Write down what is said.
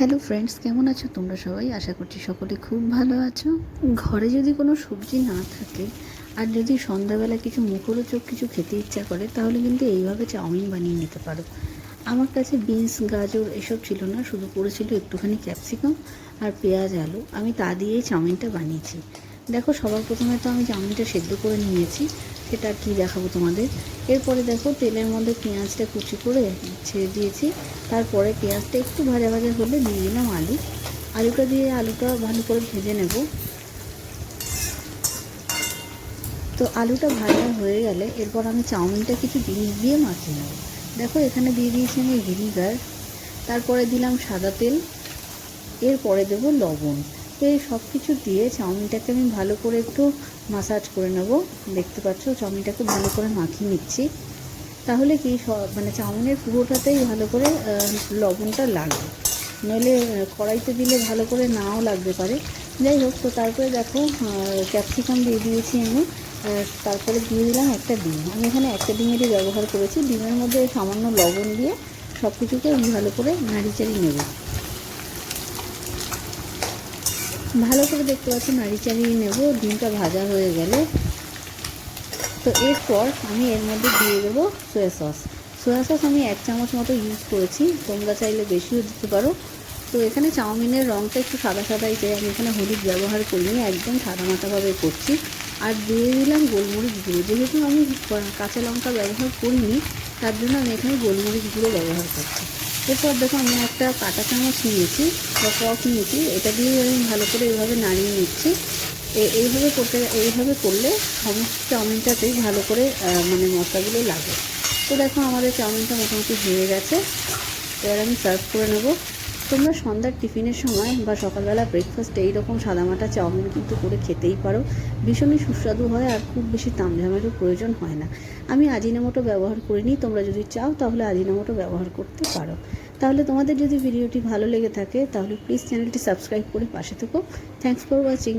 Hello friends কেমন আছো তোমরা সবাই? আশা করছি সকলে খুব ভালো আছো। ঘরে যদি কোনো সবজি না থাকে আর যদি সন্ধ্যাবেলা কিছু মুখরোচক কিছু খেতে ইচ্ছা করে, তাহলে কিন্তু এইভাবে চাউমিন বানিয়ে নিতে পারো। আমার কাছে বিনস, গাজর এসব ছিল না, শুধু পড়েছিল একটুখানি ক্যাপসিকাম আর পেঁয়াজ, আলু। আমি তা দিয়েই চাউমিনটা বানিয়েছি। দেখো, সবার প্রথমে তো আমি চাউমিনটা সেদ্ধ করে নিয়েছি। সেটা কি দেখাবো তোমাদের। এরপরে দেখো তেলের মধ্যে পেঁয়াজটা কুচি করে ছেড়ে দিয়েছি। তারপরে পেঁয়াজটা একটু ভাজা ভাজা হলে দিয়ে দিলাম আলু। আলুটা দিয়ে আলুটা ভালো করে ভেজে নেব। তো আলুটা ভাজা হয়ে গেলে এরপর আমি চাউমিনটা কিছু জিনিস দিয়ে মাখিয়ে নেব। দেখো এখানে দিয়ে দিয়েছি আমি ভিনিগার। তারপরে দিলাম সাদা তেল। এরপরে দেবো লবণ। তো এই সব কিছু দিয়ে চাউমিনটাকে আমি ভালো করে একটু মাসাজ করে নেব। দেখতে পাচ্ছ, চাউমিনটাকে ভালো করে মাখিয়ে নিচ্ছি। তাহলে কি মানে চাউমিনের পুরোটাতেই ভালো করে লবণটা লাগবে। নইলে কড়াইতে দিলে ভালো করে নাও লাগতে পারে। যাই হোক, তো তারপরে দেখো ক্যাপসিকাম দিয়ে দিয়েছি আমি। তারপরে দিয়ে দিলাম একটা ডিম। আমি এখানে একটা ডিমেরই ব্যবহার করেছি। ডিমের মধ্যে সামান্য লবণ দিয়ে সব কিছুকে ভালো করে নাড়ি চাড়িয়ে নেব। ভালো করে দেখতে পাচ্ছি নাড়ি চাড়িয়ে নেব, ডিমটা ভাজা হয়ে গেলে। তো এরপর আমি এর মধ্যে দিয়ে দেবো সোয়া সস সোয়া সস আমি এক চামচ মতো ইউজ করেছি, তোমরা চাইলে বেশিও দিতে পারো। তো এখানে চাউমিনের রঙটা একটু সাদা সাদাই চাই, আমি এখানে হলুদ ব্যবহার করিনি, একদম সাদা মাটাভাবে করছি। আর দিয়ে দিলাম গোলমরিচ গুঁড়ো। যেহেতু আমি কাঁচা লঙ্কা ব্যবহার করিনি, তার জন্য আমি এখানে গোলমরিচ গুঁড়ো ব্যবহার করছি। এরপর দেখো আমি একটা কাটা চামচ নিয়েছি বা কক নিয়েছি। এটা দিয়ে আমি ভালো করে এইভাবে নাড়িয়ে নিচ্ছি। এইভাবে করতে, এইভাবে করলে সমস্ত চাউমিনটাতেই ভালো করে মানে মশলাগুলো লাগে। তো দেখো আমাদের চাউমিনটা মোটামুটি হয়ে গেছে। এবার আমি সার্ভ করে নেব। তোমরা সন্ধ্যার টিফিনের সময় বা সকালবেলা ব্রেকফাস্টে এইরকম সাদামাটা, চাউমিন কিন্তু করে খেতেই পারো। ভীষণই সুস্বাদু হয় আর খুব বেশি তামঝামেরও প্রয়োজন হয় না। আমি আজিনামোটো ব্যবহার করিনি, তোমরা যদি চাও তাহলে আজিনামোটো ব্যবহার করতে পারো। তাহলে তোমাদের যদি ভিডিওটি ভালো লেগে থাকে তাহলে প্লিজ চ্যানেলটি সাবস্ক্রাইব করে পাশে থেকো। Thanks for watching